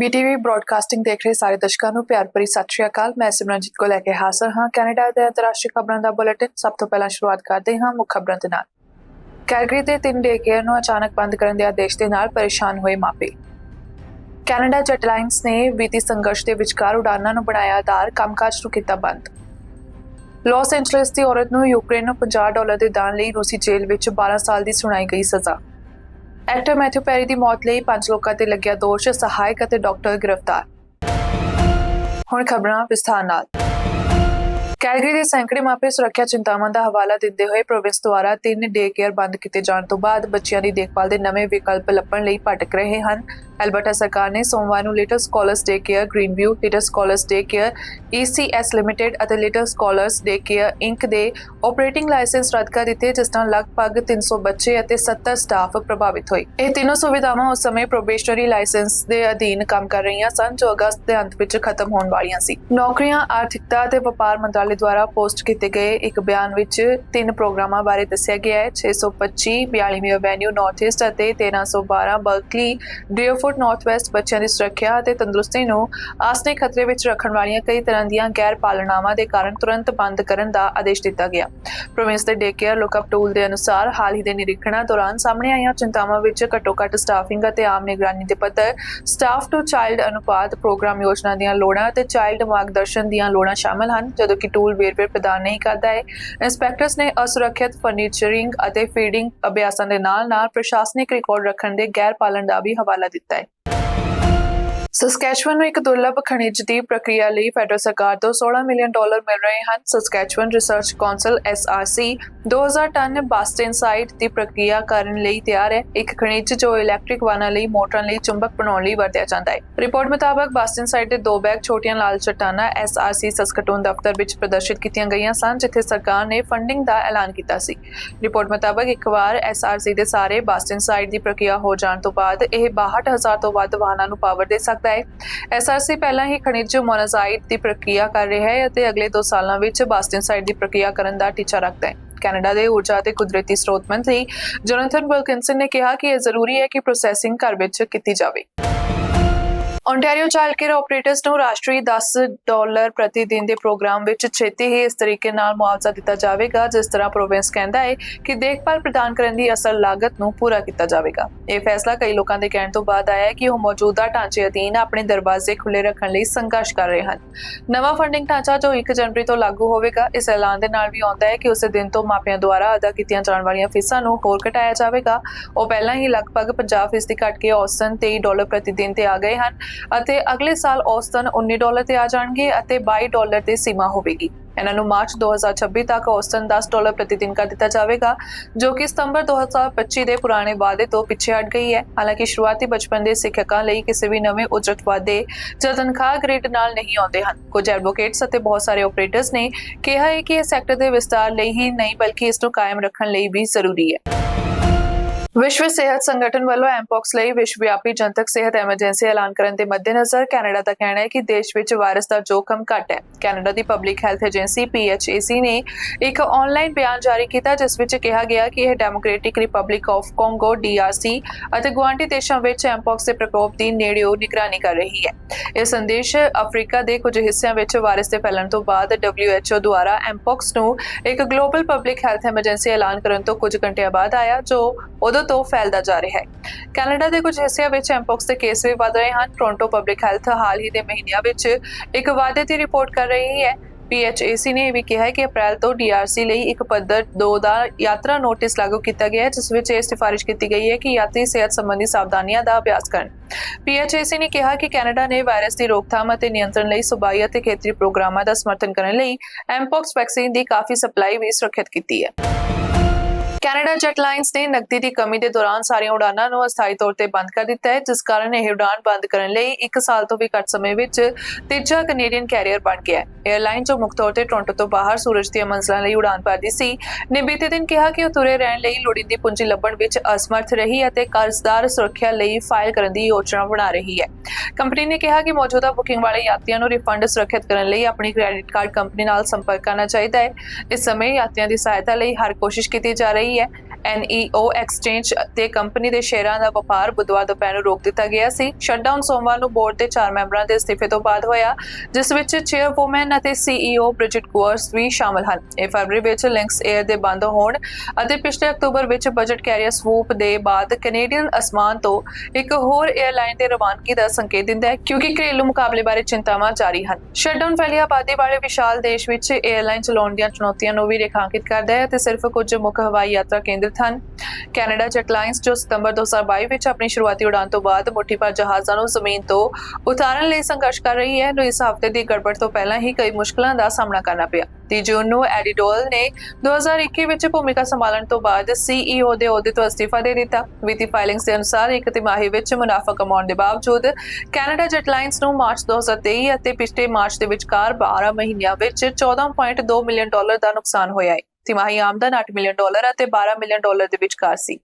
ਬੀਟੀਵੀ broadcasting ਦੇਖ ਰਹੇ ਸਾਰੇ ਦਰਸ਼ਕਾਂ ਨੂੰ ਪਿਆਰ ਭਰੀ ਸਤਿ ਸ਼੍ਰੀ ਅਕਾਲ। ਮੈਂ ਸਿਮਰਨਜੀਤ ਕੋ ਲੈ ਕੇ ਹਾਜ਼ਰ ਹਾਂ। ਕੈਨੇਡਾ ਦੇ ਅੰਤਰਰਾਸ਼ਟਰੀ ਖਬਰਾਂ ਦਾ ਬੁਲੇਟਿਨ। ਸਭ ਤੋਂ ਪਹਿਲਾਂ ਸ਼ੁਰੂਆਤ ਕਰਦੇ ਹਾਂ ਮੁੱਖ ਖਬਰਾਂ ਦੇ ਨਾਲ। ਕੈਲਗਰੀ ਦੇ ਤਿੰਨ ਡੇ ਕੇਅਰ ਨੂੰ ਅਚਾਨਕ ਬੰਦ ਕਰਨ ਦੇ ਆਦੇਸ਼ ਦੇ ਨਾਲ ਪਰੇਸ਼ਾਨ ਹੋਏ ਮਾਪੇ। ਕੈਨੇਡਾ ਜੈਟ ਲਾਈਨਸ ਨੇ ਵਿੱਤੀ ਸੰਘਰਸ਼ ਦੇ ਵਿਚਕਾਰ ਉਡਾਨਾਂ ਨੂੰ ਬਣਾਇਆ ਆਧਾਰ। ਕੰਮਕਾਜ ਨੂੰ ਕੀਤਾ ਬੰਦ। ਲਾਸ ਐਂਜਲਸ ਦੀ ਔਰਤ ਨੂੰ ਯੂਕਰੇਨ ਨੂੰ 50 ਡਾਲਰ ਦੇ ਦਾਨ ਲਈ ਰੂਸੀ ਜੇਲ੍ਹ ਵਿੱਚ 12 ਸਾਲ ਦੀ ਸੁਣਾਈ ਗਈ ਸਜ਼ਾ। ਐਕਟਰ ਮੈਥਿਊ ਪੈਰੀ ਦੀ ਮੌਤ ਲਈ ਪੰਜ ਲੋਕਾਂ ਤੇ ਲੱਗਿਆ ਦੋਸ਼, ਸਹਾਇਕ ਅਤੇ ਡਾਕਟਰ ਗ੍ਰਿਫਤਾਰ। ਹੁਣ ਖਬਰਾਂ ਵਿਸਥਾਰ ਨਾਲ। ਕੈਲਗਰੀ ਦੇ ਸੈਂਕੜੇ ਮਾਪੇ ਸੁਰੱਖਿਆ ਚਿੰਤਾਵਾਂ ਦਾ ਹਵਾਲਾ ਦਿੰਦੇ ਹੋਏ ਪ੍ਰੋਵਿੰਸ ਦੁਆਰਾ ਤਿੰਨ ਡੇ ਕੇਅਰ ਬੰਦ ਕੀਤੇ ਜਾਣ ਤੋਂ ਬਾਅਦ ਬੱਚਿਆਂ ਦੀ ਦੇਖਭਾਲ ਦੇ ਨਵੇਂ ਵਿਕਲਪ ਲੱਭਣ ਲਈ ਭਟਕ ਰਹੇ ਹਨ। ਐਲਬਰਟਾ ਸਰਕਾਰ ਨੇ ਸੋਮਵਾਰ ਨੂੰ Little Scholars Day Care Green Little Scholars Day Care ECS Limited ਅਤੇ Little Scholars Day Care Inc ਦੇ ਆਪਰੇਟਿੰਗ ਲਾਇਸੈਂਸ ਰੱਦ ਕਰ ਦਿੱਤੇ, ਜਿਸ ਨਾਲ ਲਗਭਗ 300 ਬੱਚੇ ਅਤੇ 70 ਸਟਾਫ ਪ੍ਰਭਾਵਿਤ ਹੋਏ। ਇਹ ਤਿੰਨੋਂ ਸੁਵਿਧਾਵਾਂ ਉਸ ਸਮੇਂ ਪ੍ਰੋਬੇਸ਼ਨਰੀ ਲਾਇਸੈਂਸ ਦੇ ਅਧੀਨ ਕੰਮ ਕਰ ਰਹੀਆਂ ਸਨ, ਜੋ ਅਗਸਤ ਦੇ ਅੰਤ ਵਿੱਚ ਖਤਮ ਹੋਣ ਵਾਲੀਆਂ ਸੀ। ਨੌਕਰੀਆਂ, ਆਰਥਿਕਤਾ ਅਤੇ ਵਪਾਰ ਮੰਤਰਾਲੇ ਦੁਆਰਾ ਪੋਸਟ ਕੀਤੇ ਗਏ ਇੱਕ ਬਿਆਨ ਵਿੱਚ ਤਿੰਨ ਪ੍ਰੋਗਰਾਮਾਂ ਬਾਰੇ ਦੱਸਿਆ ਗਿਆ ਹੈ। 625 42ਵੀਂ ਐਵੇਨਿਊ ਨਾਰਥ ਈਸਟ ਅਤੇ 1312 ਬਰਕਲੀ ਡਿਓਫੋਰਟ ਨਾਰਥ ਬੱਚਿਆਂ ਦੀ ਸੁਰੱਖਿਆ ਅਤੇ ਤੰਦਰੁਸਤੀ ਨੂੰ ਆਸਨੇ ਖਤਰੇ ਵਿੱਚ ਰੱਖਣ ਵਾਲੀਆਂ ਕਈ ਤਰ੍ਹਾਂ ਦੀਆਂ ਗੈਰ ਪਾਲਣਾਵਾਂ ਦੇ ਕਾਰਨ ਤੁਰੰਤ ਬੰਦ ਕਰਨ ਦਾ ਆਦੇਸ਼ ਦਿੱਤਾ ਗਿਆ। ਪ੍ਰੋਵਿੰਸ ਦੇ ਡੇ ਕੇਅਰ ਲੁੱਕਅਪ ਟੂਲ ਦੇ ਅਨੁਸਾਰ ਹਾਲ ਹੀ ਦੇ ਨਿਰੀਖਣਾਂ ਦੌਰਾਨ ਸਾਹਮਣੇ ਆਈਆਂ ਚਿੰਤਾਵਾਂ ਵਿੱਚ ਘੱਟੋ-ਘੱਟ ਸਟਾਫਿੰਗ ਅਤੇ ਆਮ ਨਿਗਰਾਨੀ ਦੇ ਪੱਧਰ ਸਟਾਫ ਟੂ ਚਾਈਲਡ ਅਨੁਪਾਤ ਪ੍ਰੋਗਰਾਮ ਯੋਜਨਾ ਦੀਆਂ ਲੋੜਾਂ ਅਤੇ ਚਾਈਲਡ ਮਾਰਗਦਰਸ਼ਨ ਦੀਆਂ ਲੋੜਾਂ ਸ਼ਾਮਲ ਹਨ, ਜਦੋਂ ਕਿ ਟੂਲ ਵੇਰਵੇ ਪ੍ਰਦਾਨ ਨਹੀਂ ਕਰਦਾ ਹੈ। ਇੰਸਪੈਕਟਰਸ ਨੇ ਅਸੁਰੱਖਿਅਤ ਫਰਨੀਚਰਿੰਗ ਅਤੇ ਫੀਡਿੰਗ ਅਭਿਆਸਾਂ ਦੇ ਨਾਲ-ਨਾਲ ਪ੍ਰਸ਼ਾਸਨਿਕ ਰਿਕਾਰਡ ਰੱਖਣ ਦੇ ਗੈਰ ਪਾਲਣ ਦਾ ਵੀ ਹਵਾਲਾ ਦਿੱਤਾ ਹੈ। ਸਸਕੈਚੁਅਨ ਨੂੰ ਇੱਕ ਦੁਰਲੱਭ ਖਣਿਜ ਦੀ ਪ੍ਰਕਿਰਿਆ ਲਈ ਫੈਡਰਲ ਸਰਕਾਰ ਤੋਂ 16 ਮਿਲੀਅਨ ਡਾਲਰ ਮਿਲ ਰਹੇ ਹਨ। Saskatchewan research council SRC 2000 tonne bastnaesite ਦੀ ਪ੍ਰਕਿਰਿਆ ਕਰਨ ਲਈ ਤਿਆਰ ਹੈ। ਇੱਕ ਖਣਿਜ ਜੋ ਇਲੈਕਟ੍ਰਿਕ ਵਾਹਨਾਂ ਲਈ, ਮੋਟਰਾਂ ਲਈ ਚੁੰਬਕ ਬਣਾਉਣ ਲਈ ਵਰਤਿਆ ਜਾਂਦਾ ਹੈ। ਰਿਪੋਰਟ ਮੁਤਾਬਕ ਬਾਸਟੈਨਸਾਈਟ ਦੇ ਦੋ ਬੈਗ, ਛੋਟੀਆਂ ਲਾਲ ਚਟਾਨਾਂ SRC ਸਸਕਟੂਨ ਦਫ਼ਤਰ ਵਿੱਚ ਪ੍ਰਦਰਸ਼ਿਤ ਕੀਤੀਆਂ ਗਈਆਂ ਸਨ, ਜਿੱਥੇ ਸਰਕਾਰ ਨੇ ਫੰਡਿੰਗ ਦਾ ਐਲਾਨ ਕੀਤਾ ਸੀ। ਰਿਪੋਰਟ ਮੁਤਾਬਕ ਇੱਕ ਵਾਰ SRC ਦੇ ਸਾਰੇ ਬਾਸਟੈਨਸਾਈਟ ਦੀ ਪ੍ਰਕਿਰਿਆ ਹੋ ਜਾਣ ਤੋਂ ਬਾਅਦ ਇਹ 62000 ਤੋਂ ਵੱਧ ਵਾਹਨਾਂ ਨੂੰ ਪਾਵਰ ਦੇ ਸਕਦਾ ਹੈ। ਐਸਆਰਸੀ ਪਹਿਲਾਂ ਹੀ ਖਣਿਜ ਮੋਨਾਜ਼ਾਈਟ ਦੀ ਪ੍ਰਕਿਰਿਆ ਕਰ ਰਿਹਾ ਹੈ ਅਤੇ ਅਗਲੇ 2 ਸਾਲਾਂ ਵਿੱਚ ਬਾਸਟਨਸਾਈਟ ਦੀ ਪ੍ਰਕਿਰਿਆ ਕਰਨ ਦਾ ਟੀਚਾ ਰੱਖਦਾ ਹੈ। ਕੈਨੇਡਾ ਦੇ ਊਰਜਾ ਅਤੇ ਕੁਦਰਤੀ ਸਰੋਤ ਮੰਤਰੀ ਜੋਨਾਥਨ ਵਿਲਕਿੰਸਨ ਨੇ ਕਿਹਾ ਕਿ ਇਹ ਜ਼ਰੂਰੀ ਹੈ ਕਿ ਪ੍ਰੋਸੈਸਿੰਗ ਘਰ ਵਿੱਚ ਕੀਤੀ ਜਾਵੇ। ਓਨਟਾਰੀਓ ਚਾਈਲਡ ਕੇਅਰ ਆਪਰੇਟਰਸ ਨੂੰ ਰਾਸ਼ਟਰੀ 10 ਡਾਲਰ ਪ੍ਰਤੀ ਦਿਨ ਦੇ ਪ੍ਰੋਗਰਾਮ ਵਿੱਚ ਛੇਤੀ ਹੀ ਇਸ ਤਰੀਕੇ ਨਾਲ ਮੁਆਵਜ਼ਾ ਦਿੱਤਾ ਜਾਵੇਗਾ, ਜਿਸ ਤਰ੍ਹਾਂ ਪ੍ਰੋਵਿੰਸ ਕਹਿੰਦਾ ਹੈ ਕਿ ਦੇਖਭਾਲ ਪ੍ਰਦਾਨ ਕਰਨ ਦੀ ਅਸਲ ਲਾਗਤ ਨੂੰ ਪੂਰਾ ਕੀਤਾ ਜਾਵੇਗਾ। ਇਹ ਫੈਸਲਾ ਕਈ ਲੋਕਾਂ ਦੇ ਕਹਿਣ ਤੋਂ ਬਾਅਦ ਆਇਆ ਹੈ ਕਿ ਉਹ ਮੌਜੂਦਾ ਢਾਂਚੇ ਅਧੀਨ ਆਪਣੇ ਦਰਵਾਜ਼ੇ ਖੁੱਲੇ ਰੱਖਣ ਲਈ ਸੰਘਰਸ਼ ਕਰ ਰਹੇ ਹਨ। ਨਵਾਂ ਫੰਡਿੰਗ ਢਾਂਚਾ ਜੋ 1 ਜਨਵਰੀ ਤੋਂ ਲਾਗੂ ਹੋਵੇਗਾ, ਇਸ ਐਲਾਨ ਦੇ ਨਾਲ ਵੀ ਆਉਂਦਾ ਹੈ ਕਿ ਉਸੇ ਦਿਨ ਤੋਂ ਮਾਪਿਆਂ ਦੁਆਰਾ ਅਦਾ ਕੀਤੀਆਂ ਜਾਣ ਵਾਲੀਆਂ ਫੀਸਾਂ ਨੂੰ ਹੋਰ ਘਟਾਇਆ ਜਾਵੇਗਾ। ਉਹ ਪਹਿਲਾਂ ਹੀ ਲਗਭਗ 50% ਦੀ ਘਟ ਕੇ ਔਸਤਨ 23 ਡਾਲਰ ਪ੍ਰਤੀ ਦਿਨ ਤੇ ਆ ਗਏ ਹਨ। ਅਤੇ ਅਗਲੇ ਸਾਲ ਔਸਤਨ 19 ਡਾਲਰ ਤੇ ਆ ਜਾਣਗੇ ਅਤੇ 22 ਡਾਲਰ ਤੇ ਸੀਮਾ ਹੋਵੇਗੀ। ਇਹਨਾਂ ਨੂੰ ਮਾਰਚ 2026 ਤੱਕ ਔਸਤਨ 10 ਡਾਲਰ ਪ੍ਰਤੀ ਦਿਨ ਕਰ ਦਿੱਤਾ ਜਾਵੇਗਾ, ਜੋ ਕਿ ਸਤੰਬਰ 2025 ਦੇ ਪੁਰਾਣੇ ਵਾਅਦੇ ਤੋਂ ਪਿੱਛੇ ਹਟ ਗਈ ਹੈ। ਹਾਲਾਂਕਿ ਸ਼ੁਰੂਆਤੀ ਬਚਪਨ ਦੇ ਸਿੱਖਿਅਕਾਂ ਲਈ ਕਿਸੇ ਵੀ ਨਵੇਂ ਉਜਰਤ ਵਾਅਦੇ ਜਾਂ ਤਨਖਾਹ ਗ੍ਰੇਡ ਨਾਲ ਨਹੀਂ ਆਉਂਦੇ ਹਨ। ਕੁਝ ਐਡਵੋਕੇਟਸ ਅਤੇ ਬਹੁਤ ਸਾਰੇ ਆਪਰੇਟਰਸ ਨੇ ਕਿਹਾ ਹੈ ਕਿ ਇਹ ਸੈਕਟਰ ਦੇ ਵਿਸਤਾਰ ਲਈ ਹੀ ਨਹੀਂ, ਬਲਕਿ ਇਸ ਨੂੰ ਕਾਇਮ ਰੱਖਣ ਲਈ ਵੀ ਜ਼ਰੂਰੀ ਹੈ। ਵਿਸ਼ਵ ਸਿਹਤ ਸੰਗਠਨ ਵੱਲੋਂ ਐਮਪੌਕਸ ਲਈ ਵਿਸ਼ਵ ਵਿਆਪੀ ਜਨਤਕ ਸਿਹਤ ਐਮਰਜੈਂਸੀ ਐਲਾਨ ਕਰਨ ਦੇ ਮੱਦੇਨਜ਼ਰ ਕੈਨੇਡਾ ਦਾ ਕਹਿਣਾ ਹੈ ਕਿ ਦੇਸ਼ ਵਿੱਚ ਵਾਇਰਸ ਦਾ ਜੋਖਮ ਘੱਟ ਹੈ। ਕੈਨੇਡਾ ਦੀ ਪਬਲਿਕ ਹੈਲਥ ਏਜੰਸੀ PHAC ਨੇ ਇੱਕ ਆਨਲਾਈਨ ਬਿਆਨ ਜਾਰੀ ਕੀਤਾ, ਜਿਸ ਵਿੱਚ ਕਿਹਾ ਗਿਆ ਕਿ ਇਹ Democratic Republic of Congo DRC ਅਤੇ ਗੁਆਂਢੀ ਦੇਸ਼ਾਂ ਵਿੱਚ ਐਮਪੌਕਸ ਦੇ ਪ੍ਰਕੋਪ ਦੀ ਨੇੜਿਓਂ ਨਿਗਰਾਨੀ ਕਰ ਰਹੀ ਹੈ। ਇਹ ਸੰਦੇਸ਼ ਅਫਰੀਕਾ ਦੇ ਕੁਝ ਹਿੱਸਿਆਂ ਵਿੱਚ ਵਾਇਰਸ ਦੇ ਫੈਲਣ ਤੋਂ ਬਾਅਦ WHO ਦੁਆਰਾ ਐਮਪੌਕਸ ਨੂੰ ਇੱਕ ਗਲੋਬਲ ਪਬਲਿਕ ਹੈਲਥ ਐਮਰਜੈਂਸੀ ਐਲਾਨ ਕਰਨ ਤੋਂ ਕੁਝ ਘੰਟਿਆਂ ਬਾਅਦ ਆਇਆ, ਜੋ ਉਦੋਂ ਤੋਂ ਫੈਲਦਾ ਜਾ ਰਿਹਾ ਹੈ। ਕੈਨੇਡਾ ਦੇ ਕੁਝ ਹਿੱਸਿਆਂ ਵਿੱਚ ਐਮਪੋਕਸ ਦੇ ਕੇਸ ਵੀ ਵਧ ਰਹੇ ਹਨ। ਟੋਰਾਂਟੋ ਪਬਲਿਕ ਹੈਲਥ ਹਾਲ ਹੀ ਦੇ ਮਹੀਨਿਆਂ ਵਿੱਚ ਇੱਕ ਵਾਅਦੇ ਦੀ ਰਿਪੋਰਟ ਕਰ ਰਹੀ ਹੈ। PHAC ਨੇ ਇਹ ਵੀ ਕਿਹਾ ਹੈ ਕਿ ਅਪ੍ਰੈਲ ਤੋਂ DRC ਲਈ ਇੱਕ ਪੱਧਰ 2 ਦਾ ਯਾਤਰਾ ਨੋਟਿਸ ਲਾਗੂ ਕੀਤਾ ਗਿਆ ਹੈ, ਜਿਸ ਵਿੱਚ ਇਹ ਸਿਫਾਰਿਸ਼ ਕੀਤੀ ਗਈ ਹੈ ਕਿ ਯਾਤਰੀ ਸਿਹਤ ਸੰਬੰਧੀ ਸਾਵਧਾਨੀਆਂ ਦਾ ਅਭਿਆਸ ਕਰਨ। PHAC ਨੇ ਕਿਹਾ ਕਿ ਕੈਨੇਡਾ ਨੇ ਵਾਇਰਸ ਦੀ ਰੋਕਥਾਮ ਅਤੇ ਨਿਯੰਤਰਣ ਲਈ ਸੂਬਾਈ ਅਤੇ ਖੇਤਰੀ ਪ੍ਰੋਗਰਾਮਾਂ ਦਾ ਸਮਰਥਨ ਕਰਨ ਲਈ ਐਮਪੌਕਸ ਵੈਕਸੀਨ ਦੀ ਕਾਫੀ ਸਪਲਾਈ ਵੀ ਸੁਰੱਖਿਅਤ ਕੀਤੀ ਹੈ। ਕੈਨੇਡਾ ਜੈਟ ਲਾਈਨਸ ਨੇ ਨਕਦੀ ਦੀ ਕਮੀ ਦੇ ਦੌਰਾਨ ਸਾਰੀਆਂ ਉਡਾਨਾਂ ਨੂੰ ਅਸਥਾਈ ਤੌਰ ਤੇ ਬੰਦ ਕਰ ਦਿੱਤਾ ਹੈ, ਜਿਸ ਕਾਰਨ ਇਹ ਉਡਾਨ ਬੰਦ ਕਰਨ ਲਈ 1 ਸਾਲ ਤੋਂ ਵੀ ਘੱਟ ਸਮੇਂ ਵਿੱਚ ਤੀਜਾ ਕੈਨੇਡੀਅਨ ਕੈਰੀਅਰ ਬਣ ਗਿਆ ਹੈ। 에ਅਰਲਾਈਨ ਜੋ ਮੁੱਖ ਤੌਰ ਤੇ ਟੋਰਾਂਟੋ ਤੋਂ ਬਾਹਰ ਸੂਰਜ ਦੀਆਂ ਮੰਜ਼ਲਾਂ ਲਈ ਉਡਾਨ ਭਰਦੀ ਸੀ, ਨੇ ਬੀਤੇ ਦਿਨ ਕਿਹਾ ਕਿ ਉਹ ਤੁਰੇ ਰਹਿਣ ਲਈ ਲੋੜੀਂਦੀ ਪੂੰਜੀ ਲੱਭਣ ਵਿੱਚ ਅਸਮਰਥ ਰਹੀ ਅਤੇ ਕਰਜ਼ਦਾਰ ਸੁਰੱਖਿਆ ਲਈ ਫਾਈਲ ਕਰਨ ਦੀ ਯੋਜਨਾ ਬਣਾ ਰਹੀ ਹੈ। ਕੰਪਨੀ ਨੇ ਕਿਹਾ ਕਿ ਮੌਜੂਦਾ ਬੁਕਿੰਗ ਵਾਲੇ ਯਾਤਰੀਆਂ ਨੂੰ ਰਿਫੰਡ ਸੁਰੱਖਿਅਤ ਕਰਨ ਲਈ ਆਪਣੀ ਕ੍ਰੈਡਿਟ ਕਾਰਡ ਕੰਪਨੀ ਨਾਲ ਸੰਪਰਕ ਕਰਨਾ ਚਾਹੀਦਾ ਹੈ। ਇਸ ਸਮੇਂ ਯਾਤਰੀਆਂ ਦੀ ਸਹਾਇਤਾ ਲਈ ਹਰ ਕੋਸ਼ਿਸ਼ ਕੀਤੀ ਜਾ ਰਹੀ ਹੈ। ਐਨਈਓ ਐਕਸਚੇਂਜ ਤੇ ਕੰਪਨੀ ਦੇ ਸ਼ੇਅਰਾਂ ਦਾ ਵਪਾਰ ਬੁੱਧਵਾਰ ਦੁਪਹਿਰ ਨੂੰ ਰੋਕ ਦਿੱਤਾ ਗਿਆ ਸੀ। ਸ਼ਟਡਾਊਨ ਸੋਮਵਾਰ ਨੂੰ ਬੋਰਡ ਦੇ ਚਾਰ ਮੈਂਬਰਾਂ ਦੇ ਅਸਤੀਫੇ ਤੋਂ ਬਾਅਦ ਹੋਇਆ, ਜਿਸ ਵਿੱਚ ਚੇਅਰਪਰਮੈਨ ਅਤੇ ਸੀਈਓ ਬ੍ਰਿਜਿਟ ਗੋਰਸ ਵੀ ਸ਼ਾਮਲ ਹਨ। ਇਹ ਫਰਵਰੀ ਵਿੱਚ ਲਿੰਕਸ 에ਅਰ ਦੇ ਬੰਦ ਹੋਣ ਅਤੇ ਪਿਛਲੇ ਅਕਤੂਬਰ ਵਿੱਚ ਬਜਟ ਕੈਰੀਅਰ ਸਵੂਪ ਦੇ ਬਾਅਦ ਕੈਨੇਡੀਅਨ ਅਸਮਾਨ ਤੋਂ ਇੱਕ ਹੋਰ 에ਅਰਲਾਈਨ ਦੇ ਰਵਾਨਗੀ ਦਾ ਸੰਕੇਤ ਦਿੰਦਾ ਹੈ, ਕਿਉਂਕਿ ਘਰੇਲੂ ਮੁਕਾਬਲੇ ਬਾਰੇ ਚਿੰਤਾਵਾਂ ਜਾਰੀ ਹਨ। ਸ਼ਟਡਾਊਨ ਫੈਲੀ ਆਬਾਦੀ ਵਾਲੇ ਵਿਸ਼ਾਲ ਦੇਸ਼ ਵਿੱਚ 에ਅਰਲਾਈਨ ਚਲਾਉਣ ਦੀਆਂ ਚੁਣੌਤੀਆਂ ਨੂੰ ਵੀ ਰੇਖਾਂਕਿਤ ਕਰਦਾ ਹੈ ਅਤੇ ਸਿਰਫ ਕੁਝ ਮੁੱਖ ਹਵਾਈ ਯਾਤਰਾ ਕੇਂਦਰ ਕੇਂਦਰਿਤ ਹਨ। ਕੈਨੇਡਾ ਜੈਟ ਲਾਈਨਸ ਜੋ ਸਤੰਬਰ 2022 ਵਿੱਚ ਆਪਣੀ ਸ਼ੁਰੂਆਤੀ ਉਡਾਨ ਤੋਂ ਬਾਅਦ ਮੁੱਠੀ ਭਰ ਜਹਾਜ਼ਾਂ ਨੂੰ ਜ਼ਮੀਨ ਤੋਂ ਉਤਾਰਨ ਲਈ ਸੰਘਰਸ਼ ਕਰ ਰਹੀ ਹੈ, ਨੂੰ ਇਸ ਹਫ਼ਤੇ ਦੀ ਗੜਬੜ ਤੋਂ ਪਹਿਲਾਂ ਹੀ ਕਈ ਮੁਸ਼ਕਲਾਂ ਦਾ ਸਾਹਮਣਾ ਕਰਨਾ ਪਿਆ। 30 ਜੂਨ ਨੂੰ ਐਡੀ ਨੇ 2021 ਵਿੱਚ ਭੂਮਿਕਾ ਸੰਭਾਲਣ ਤੋਂ ਬਾਅਦ CEO ਦੇ ਅਹੁਦੇ ਤੋਂ ਅਸਤੀਫਾ ਦੇ ਦਿੱਤਾ। ਵਿੱਤੀ ਫਾਈਲਿੰਗਸ ਦੇ ਅਨੁਸਾਰ ਇੱਕ ਤਿਮਾਹੀ ਵਿੱਚ ਮੁਨਾਫਾ ਕਮਾਉਣ ਦੇ ਬਾਵਜੂਦ ਕੈਨੇਡਾ ਜੈਟ ਲਾਈਨਸ ਨੂੰ ਮਾਰਚ 2023 ਅਤੇ ਪਿਛਲੇ ਮਾਰਚ ਦੇ ਵਿਚਕਾਰ 12 ਮਹੀਨਿਆਂ ਵਿੱਚ 14.2 ਮਿਲੀਅਨ ਡਾਲਰ ਦਾ ਨੁਕਸਾਨ ਹੋਇਆ ਹੈ। ਤਿਮਾਹੀ ਆਮਦਨ 8 ਮਿਲੀਅਨ ਡਾਲਰ ਅਤੇ 12 ਮਿਲੀਅਨ ਡਾਲਰ ਦੇ ਵਿਚਕਾਰ ਸੀ।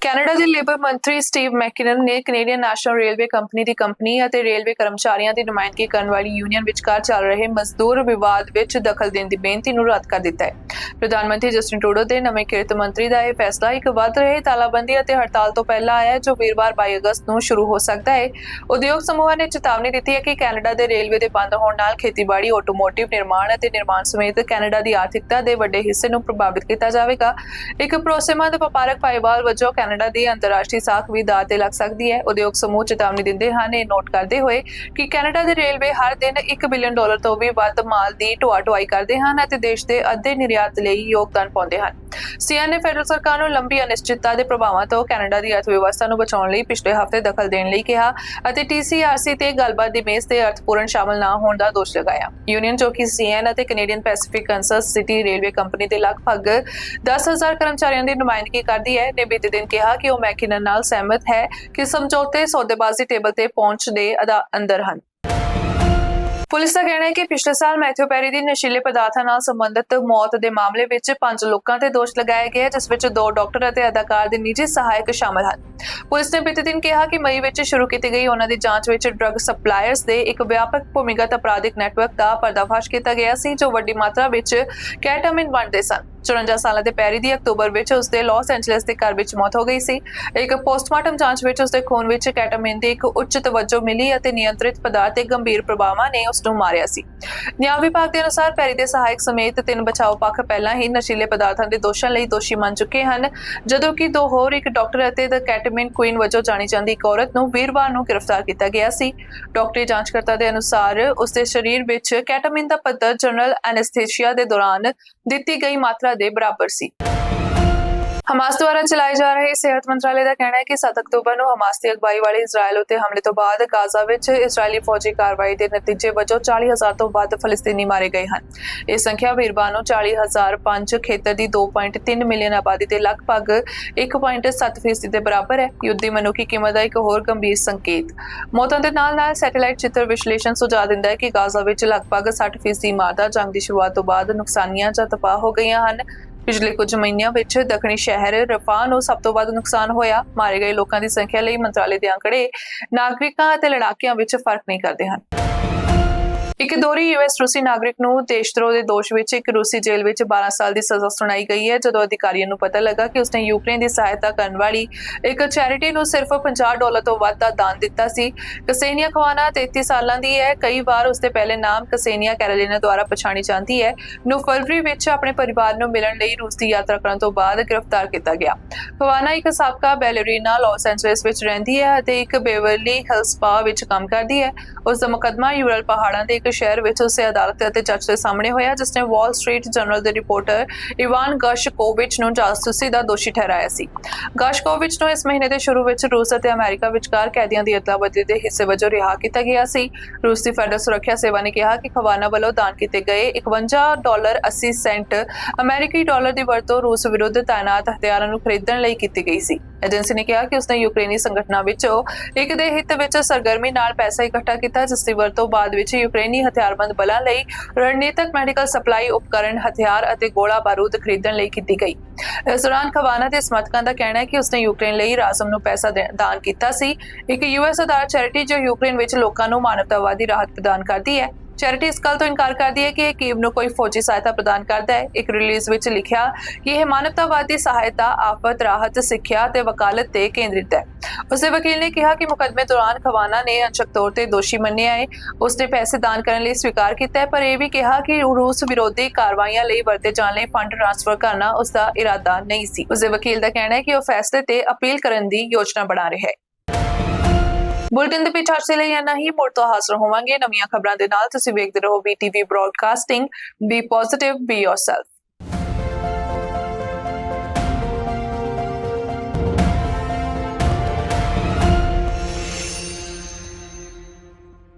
ਕੈਨੇਡਾ ਦੇ ਲੇਬਰ ਮੰਤਰੀ ਸਟੀਵ ਮੈਕਿਨਨ ਨੇ ਕੈਨੇਡੀਅਨ ਨੈਸ਼ਨਲ ਰੇਲਵੇ ਕੰਪਨੀ ਦੀ ਕੰਪਨੀ ਅਤੇ ਰੇਲਵੇ ਕਰਮਚਾਰੀਆਂ ਦੀ ਨੁਮਾਇੰਦਗੀ ਕਰਨ ਵਾਲੀ ਯੂਨੀਅਨ ਵਿਚਕਾਰ ਚੱਲ ਰਹੇ ਮਜ਼ਦੂਰ ਵਿਵਾਦ ਵਿੱਚ ਦਖਲ ਦੇਣ ਦੀ ਬੇਨਤੀ ਨੂੰ ਰੱਦ ਕਰ ਦਿੱਤਾ ਹੈ। ਪ੍ਰਧਾਨ ਮੰਤਰੀ ਜਸਟਿਨ ਟਰੂਡੋ ਦੇ ਨਵੇਂ ਕਿਰਤ ਮੰਤਰੀ ਦਾ ਇਹ ਫੈਸਲਾ ਇੱਕ ਵੱਧ ਰਹੇ ਤਾਲਾਬੰਦੀ ਅਤੇ ਹੜਤਾਲ ਤੋਂ ਪਹਿਲਾਂ ਆਇਆ ਹੈ, ਜੋ ਵੀਰਵਾਰ 22 ਅਗਸਤ ਨੂੰ ਸ਼ੁਰੂ ਹੋ ਸਕਦਾ ਹੈ। ਉਦਯੋਗ ਸਮੂਹਾਂ ਨੇ ਚੇਤਾਵਨੀ ਦਿੱਤੀ ਹੈ ਕਿ ਕੈਨੇਡਾ ਦੇ ਰੇਲਵੇ ਦੇ ਬੰਦ ਹੋਣ ਨਾਲ ਖੇਤੀਬਾੜੀ, ਆਟੋਮੋਟਿਵ ਨਿਰਮਾਣ ਅਤੇ ਨਿਰਮਾਣ ਸਮੇਤ ਕੈਨੇਡਾ ਦੀ ਆਰਥਿਕਤਾ ਦੇ ਵੱਡੇ ਹਿੱਸੇ ਨੂੰ ਪ੍ਰਭਾਵਿਤ ਕੀਤਾ ਜਾਵੇਗਾ। ਇੱਕ ਭਰੋਸੇਮੰਦ ਵਪਾਰਕ ਪਾਈਵਾਲ ਵਜੋਂ ਕੈਨੇਡਾ ਦੀ ਅੰਤਰਰਾਸ਼ਟਰੀ ਸਾਖ ਵੀ ਦਾਅ ਤੇ ਲੱਗ ਸਕਦੀ ਹੈ। ਉਦਯੋਗ ਸਮੂਹ ਚੇਤਾਵਨੀ ਦਿੰਦੇ ਹਨ। ਇਹ ਨੋਟ ਕਰਦੇ ਹੋਏ ਕਿ ਕੈਨੇਡਾ ਦੇ ਰੇਲਵੇ ਹਰ ਦਿਨ 1 ਬਿਲੀਅਨ ਡਾਲਰ ਤੋਂ ਵੀ ਵੱਧ ਮਾਲ ਦੀ ਢੋਆ ਢੁਆਈ ਕਰਦੇ ਹਨ ਅਤੇ ਦੇਸ਼ ਦੇ ਅੱਧੇ ਨਿਰਯਾਤ ਲਈ ਯੋਗਦਾਨ ਪਾਉਂਦੇ ਹਨ। ਸੀਐਨ ਨੇ ਫੈਡਰਲ ਸਰਕਾਰ ਨੂੰ ਲੰਬੀ ਅਨਿਸ਼ਚਿਤਤਾ ਦੇ ਪ੍ਰਭਾਵਾਂ ਤੋਂ ਕੈਨੇਡਾ ਦੀ ਅਰਥਵਿਵਸਥਾ ਨੂੰ ਬਚਾਉਣ ਲਈ ਪਿਛਲੇ ਹਫ਼ਤੇ ਦਖਲ ਦੇਣ ਲਈ ਕਿਹਾ ਅਤੇ TCRC ਤੇ ਗੱਲਬਾਤ ਦੀ ਮੇਜ਼ ਤੇ ਅਰਥਪੂਰਨ ਸ਼ਾਮਲ ਨਾ ਹੋਣ ਦਾ ਦੋਸ਼ ਲਗਾਇਆ। ਯੂਨੀਅਨ ਜੋ ਕਿ ਸੀਐਨ ਅਤੇ Canadian Pacific Kansas City railway company ਦੇ ਲਗਭਗ 10000 ਕਰਮਚਾਰੀਆਂ ਦੀ ਨੁਮਾਇੰਦਗੀ ਕਰਦੀ ਹੈ। ਨੇ ਬੀਤੇ ਦਿਨ ਕਿਹਾ ਕਿ ਉਹ ਮੈਕਿਨਨ ਨਾਲ ਸਹਿਮਤ ਹੈ ਕਿ ਸਮਝੌਤੇ ਸੌਦੇਬਾਜ਼ੀ ਟੇਬਲ ਤੇ ਪਹੁੰਚ ਦੇ ਅੰਦਰ ਹਨ। ਪੁਲਿਸ ਦਾ ਕਹਿਣਾ ਹੈ ਕਿ ਪਿਛਲੇ ਸਾਲ ਮੈਥਿਊ ਪੈਰੀ ਦੀ ਨਸ਼ੀਲੇ ਪਦਾਰਥਾਂ ਨਾਲ ਸੰਬੰਧਿਤ ਮੌਤ ਦੇ ਮਾਮਲੇ ਵਿੱਚ ਪੰਜ ਲੋਕਾਂ ਤੇ ਦੋਸ਼ ਲਗਾਏ ਗਏ ਜਿਸ ਵਿੱਚ ਦੋ ਡਾਕਟਰ ਅਤੇ ਅਦਾਕਾਰ ਦੇ ਨਿੱਜੀ ਸਹਾਇਕ ਸ਼ਾਮਲ ਹਨ। ਪੁਲਿਸ ਨੇ ਬੀਤੇ ਦਿਨ ਕਿਹਾ ਕਿ ਮਈ ਵਿੱਚ ਸ਼ੁਰੂ ਕੀਤੀ ਗਈ ਉਹਨਾਂ ਦੀ ਜਾਂਚ ਵਿੱਚ ਡਰੱਗ ਸਪਲਾਇਰਸ ਦੇ ਇੱਕ ਵਿਆਪਕ ਭੂਮਿਗਤ ਅਪਰਾਧਿਕ ਨੈਟਵਰਕ ਦਾ ਪਰਦਾਫਾਸ਼ ਕੀਤਾ ਗਿਆ ਸੀ, ਜੋ ਵੱਡੀ ਮਾਤਰਾ ਵਿੱਚ ਕੈਟਾਮਿਨ ਵੰਡਦੇ ਸਨ। 54 ਸਾਲਾਂ ਦੇ ਪੈਰੀ ਦੀ ਅਕਤੂਬਰ ਵਿੱਚ ਉਸਦੇ ਲਾਸ ਐਂਜਲਸ ਦੇ ਘਰ ਵਿੱਚ ਮੌਤ ਹੋ ਗਈ ਸੀ। ਇੱਕ ਪੋਸਟਮਾਰਟਮ ਜਾਂਚ ਵਿੱਚ ਉਸਦੇ ਖੂਨ ਵਿੱਚ ਕੈਟਾਮਿਨ ਦੀ ਇੱਕ ਉੱਚ ਤਵੱਜੋ ਮਿਲੀ ਅਤੇ ਨਿਯੰਤਰਿਤ ਪਦਾਰਥ ਦੇ ਗੰਭੀਰ ਪ੍ਰਭਾਵਾਂ ਨੇ ਉਸ ਨੂੰ ਮਾਰਿਆ ਸੀ। ਨਿਆਂ ਵਿਭਾਗ ਦੇ ਅਨੁਸਾਰ ਪੈਰੀ ਦੇ ਸਹਾਇਕ ਸਮੇਤ ਤਿੰਨ ਬਚਾਓ ਪੱਖ ਪਹਿਲਾਂ ਹੀ ਨਸ਼ੀਲੇ ਪਦਾਰਥਾਂ ਦੇ ਦੋਸ਼ਾਂ ਲਈ ਦੋਸ਼ੀ ਮੰਨ ਚੁੱਕੇ ਹਨ, ਜਦੋਂ ਕਿ ਦੋ ਹੋਰ, ਇੱਕ ਡਾਕਟਰ ਅਤੇ ਦ ਕੈਟਾਮਿਨ ਕੁਈਨ ਵਜੋਂ ਜਾਣੀ ਜਾਂਦੀ ਇੱਕ ਔਰਤ ਨੂੰ ਵੀਰਵਾਰ ਨੂੰ ਗ੍ਰਿਫਤਾਰ ਕੀਤਾ ਗਿਆ ਸੀ। ਡਾਕਟਰੀ ਜਾਂਚਕਰਤਾ ਦੇ ਅਨੁਸਾਰ ਉਸਦੇ ਸਰੀਰ ਵਿੱਚ ਕੈਟਾਮਿਨ ਦਾ ਪੱਧਰ ਜਨਰਲ ਐਨਸਥੀਸੀਆ ਦੇ ਦੌਰਾਨ ਦਿੱਤੀ ਗਈ ਮਾਤਰਾ ਦੇ ਬਰਾਬਰ ਸੀ। ਹਮਾਸ ਦੁਆਰਾ ਚਲਾਏ ਜਾ ਰਹੇ ਸਿਹਤ ਮੰਤਰਾਲੇ ਦਾ ਕਹਿਣਾ ਹੈ ਕਿ 7 ਅਕਤੂਬਰ ਨੂੰ ਹਮਾਸ ਦੀ ਅਗਵਾਈ ਵਾਲੇ ਇਜ਼ਰਾਈਲ ਉਤੇ ਹਮਲੇ ਤੋਂ ਬਾਅਦ ਗਾਜ਼ਾ ਵਿੱਚ ਇਜ਼ਰਾਈਲੀ ਫੌਜੀ ਕਾਰਵਾਈ ਦੇ ਨਤੀਜੇ ਵਜੋਂ 40000 ਤੋਂ ਵੱਧ ਫਲਸਤੀਨੀ ਮਾਰੇ ਗਏ ਹਨ। ਇਹ ਸੰਖਿਆ ਵੀਰਵਾਰ ਨੂੰ 40005 ਖੇਤਰ ਦੀ 2.3 ਮਿਲੀਅਨ ਆਬਾਦੀ ਦੇ ਲਗਭਗ 1.7 ਫੀਸਦੀ ਦੇ ਬਰਾਬਰ ਹੈ। ਯੁੱਧੀ ਮਨੁੱਖੀ ਕੀਮਤ ਦਾ ਇੱਕ ਹੋਰ ਗੰਭੀਰ ਸੰਕੇਤ। ਮੌਤਾਂ ਦੇ ਨਾਲ ਨਾਲ ਸੈਟੇਲਾਈਟ ਚਿੱਤਰ ਵਿਸ਼ਲੇਸ਼ਣ ਸੁਝਾਅ ਦਿੰਦਾ ਹੈ ਕਿ ਗਾਜ਼ਾ ਵਿੱਚ ਲਗਭਗ 60 ਫੀਸਦੀ ਇਮਾਰਤਾਂ ਜੰਗ ਦੀ ਸ਼ੁਰੂਆਤ ਤੋਂ ਬਾਅਦ ਨੁਕਸਾਨੀਆਂ ਜਾਂ ਤਬਾਹ ਹੋ ਗਈਆਂ ਹਨ। ਪਿਛਲੇ ਕੁਝ ਮਹੀਨਿਆਂ ਵਿੱਚ ਦੱਖਣੀ ਸ਼ਹਿਰ ਰਫਾ ਨੂੰ ਸਭ ਤੋਂ ਵੱਧ ਨੁਕਸਾਨ ਹੋਇਆ। ਮਾਰੇ ਗਏ ਲੋਕਾਂ ਦੀ ਸੰਖਿਆ ਲਈ ਮੰਤਰਾਲੇ ਦੇ ਅੰਕੜੇ ਨਾਗਰਿਕਾਂ ਅਤੇ ਲੜਾਕਿਆਂ ਵਿੱਚ ਫ਼ਰਕ ਨਹੀਂ ਕਰਦੇ ਹਨ। ਇੱਕ ਦੋਹਰੀ ਯੂਐਸ ਰੂਸੀ ਨਾਗਰਿਕ ਨੂੰ ਦੇਸ਼ਦਰੋਹ ਦੇ ਦੋਸ਼ ਵਿੱਚ, ਇੱਕ ਰੂਸੀ ਜੇਲ੍ਹ ਵਿੱਚ 12 ਸਾਲ ਦੀ ਸਜ਼ਾ ਸੁਣਾਈ ਗਈ ਹੈ। ਜਦੋਂ ਅਧਿਕਾਰੀਆਂ ਨੂੰ ਪਤਾ ਲੱਗਾ ਕਿ ਉਸਨੇ ਯੂਕਰੇਨ ਦੀ ਸਹਾਇਤਾ ਕਰਨ ਵਾਲੀ ਇੱਕ ਚੈਰਿਟੀ ਨੂੰ ਸਿਰਫ 50 ਡਾਲਰ ਤੋਂ ਵੱਧ ਦਾ ਦਾਨ ਦਿੱਤਾ ਸੀ। ਕਸੇਨੀਆ ਖਵਾਨਾ 33 ਸਾਲਾਂ ਦੀ ਹੈ। ਕਈ ਵਾਰ ਉਸਦੇ ਪਹਿਲੇ ਨਾਮ ਕਸੇਨੀਆ ਕੈਰੋਲਿਨਾ ਦੁਆਰਾ ਪਛਾਣੀ ਜਾਂਦੀ ਹੈ। ਨੂੰ ਫਰਵਰੀ ਵਿੱਚ ਆਪਣੇ ਪਰਿਵਾਰ ਨੂੰ ਮਿਲਣ ਲਈ ਰੂਸ ਦੀ ਯਾਤਰਾ ਕਰਨ ਤੋਂ ਬਾਅਦ ਗ੍ਰਿਫਤਾਰ ਕੀਤਾ ਗਿਆ। ਖਵਾਨਾ ਇੱਕ ਸਾਬਕਾ ਬੈਲਰੀਨਾ ਲਾਸ ਐਂਜਲਸ ਵਿੱਚ ਰਹਿੰਦੀ ਹੈ ਅਤੇ ਇੱਕ ਬੇਵਰਲੀ ਹਿਲਸ ਸਪਾ ਵਿੱਚ ਕੰਮ ਕਰਦੀ ਹੈ। ਉਸ ਦਾ ਮੁਕੱਦਮਾ ਯੂਰਲ ਪਹਾੜਾਂ ਦੇ ਇੱਕ ਸ਼ਹਿਰ ਵਿੱਚ ਉਸੇ ਅਦਾਲਤ ਅਤੇ ਜੱਜ ਦੇ ਸਾਹਮਣੇ ਹੋਇਆ, ਜਿਸ ਨੇ ਵਾਲ ਸਟਰੀਟ ਜਰਨਲ ਦੇ ਰਿਪੋਰਟਰ ਇਵਾਨ ਗਸ਼ਕੋਵਿਚ ਨੂੰ ਜਾਸੂਸੀ ਦਾ ਦੋਸ਼ੀ ਠਹਿਰਾਇਆ ਸੀ। ਗਸ਼ਕੋਵਿਚ ਨੂੰ ਇਸ ਮਹੀਨੇ ਦੇ ਸ਼ੁਰੂ ਵਿੱਚ ਰੂਸ ਅਤੇ ਅਮਰੀਕਾ ਵਿਚਕਾਰ ਕੈਦੀਆਂ ਦੀ ਅਦਲਾ-ਬਦਲੀ ਦੇ ਹਿੱਸੇ ਵਜੋਂ ਰਿਹਾ ਕੀਤਾ ਗਿਆ ਸੀ। ਰੂਸ ਦੀ ਫੈਡਰਲ ਸੁਰੱਖਿਆ ਸੇਵਾ ਨੇ ਕਿਹਾ ਕਿ ਖਵਾਨਾ ਵੱਲੋਂ ਦਾਨ ਕੀਤੇ ਗਏ 51 ਡਾਲਰ 80 ਸੈਂਟ ਅਮਰੀਕੀ ਡਾਲਰ ਦੀ ਵਰਤੋਂ ਰੂਸ ਵਿਰੁੱਧ ਤਾਇਨਾਤ ਹਥਿਆਰਾਂ ਨੂੰ ਖਰੀਦਣ ਲਈ ਕੀਤੀ ਗਈ ਸੀ। ਏਜੰਸੀ ਨੇ ਕਿਹਾ ਕਿ ਉਸਨੇ ਯੂਕਰੇਨੀ ਸੰਗਠਨਾਂ ਵਿੱਚੋਂ ਇੱਕ ਦੇ ਹਿੱਤ ਵਿੱਚ ਸਰਗਰਮੀ ਨਾਲ ਪੈਸਾ ਇਕੱਠਾ ਕੀਤਾ, ਜਿਸ ਦੀ ਵਰਤੋਂ ਬਾਅਦ ਵਿੱਚ ਯੂਕਰੇਨੀ ਹਥਿਆਰਬੰਦ ਬਲਾਂ ਲਈ ਰਣਨੀਤਕ ਮੈਡੀਕਲ ਸਪਲਾਈ ਉਪਕਰਣ ਹਥਿਆਰ ਅਤੇ ਗੋਲਾ ਬਾਰੂਦ ਖਰੀਦਣ ਲਈ ਕੀਤੀ ਗਈ। ਇਸ ਦੌਰਾਨ ਖਵਾਨਾ ਦੇ ਸਮਰਥਕਾਂ ਦਾ ਕਹਿਣਾ ਹੈ ਕਿ ਉਸਨੇ ਯੂਕਰੇਨ ਲਈ ਰਾਸਮ ਨੂੰ ਪੈਸਾ ਦਾਨ ਕੀਤਾ ਸੀ। ਇੱਕ ਯੂਐਸ ਆਧਾਰਿਤ ਚੈਰਿਟੀ ਜੋ ਯੂਕਰੇਨ ਵਿੱਚ ਲੋਕਾਂ ਨੂੰ ਮਾਨਵਤਾਵਾਦੀ ਰਾਹਤ ਪ੍ਰਦਾਨ ਕਰਦੀ ਹੈ। ਚੈਰਿਟੀ ਇਸ ਗੱਲ ਤੋਂ ਇਨਕਾਰ ਕਰਦੀ ਹੈ ਕਿ ਇਹ ਕੀਵ ਨੂੰ ਕੋਈ ਫੌਜੀ ਸਹਾਇਤਾ ਪ੍ਰਦਾਨ ਕਰਦਾ ਹੈ। ਇੱਕ ਰਿਲੀਜ਼ ਵਿੱਚ ਲਿਖਿਆ ਕਿ ਇਹ ਮਾਨਵਤਾਵਾਦੀ ਸਹਾਇਤਾ, ਆਫਤ, ਰਾਹਤ, ਸਿੱਖਿਆ ਤੇ ਵਕਾਲਤ ਤੇ ਕੇਂਦਰਿਤ ਹੈ। ਉਸਦੇ ਵਕੀਲ ਨੇ ਕਿਹਾ ਕਿ ਮੁਕੱਦਮੇ ਦੌਰਾਨ ਖਵਾਨਾ ਨੇ ਅੰਸ਼ਕ ਤੌਰ ਤੇ ਦੋਸ਼ੀ ਮੰਨਿਆ ਹੈ। ਉਸਨੇ ਪੈਸੇ ਦਾਨ ਕਰਨ ਲਈ ਸਵੀਕਾਰ ਕੀਤਾ ਹੈ, ਪਰ ਇਹ ਵੀ ਕਿਹਾ ਕਿ ਰੂਸ ਵਿਰੋਧੀ ਕਾਰਵਾਈਆਂ ਲਈ ਵਰਤੇ ਜਾਣ ਲਈ ਫੰਡ ਟ੍ਰਾਂਸਫਰ ਕਰਨਾ ਉਸਦਾ ਇਰਾਦਾ ਨਹੀਂ ਸੀ। ਉਸਦੇ ਵਕੀਲ ਦਾ ਕਹਿਣਾ ਹੈ ਕਿ ਉਹ ਫੈਸਲੇ ਤੇ ਅਪੀਲ ਕਰਨ ਦੀ ਯੋਜਨਾ ਬਣਾ ਰਿਹਾ ਹੈ। ਬੁਲਟਨ ਦੇ ਪਿੱਛੇ ਹਾਸੇ ਲਈ ਇੰਨਾ ਹੀ। ਮੁੜ ਤੋਂ ਹਾਜ਼ਰ ਹੋਵਾਂਗੇ ਨਵੀਆਂ ਖਬਰਾਂ ਦੇ ਨਾਲ। ਤੁਸੀਂ ਵੇਖਦੇ ਰਹੋ BTV broadcasting B positive B yourself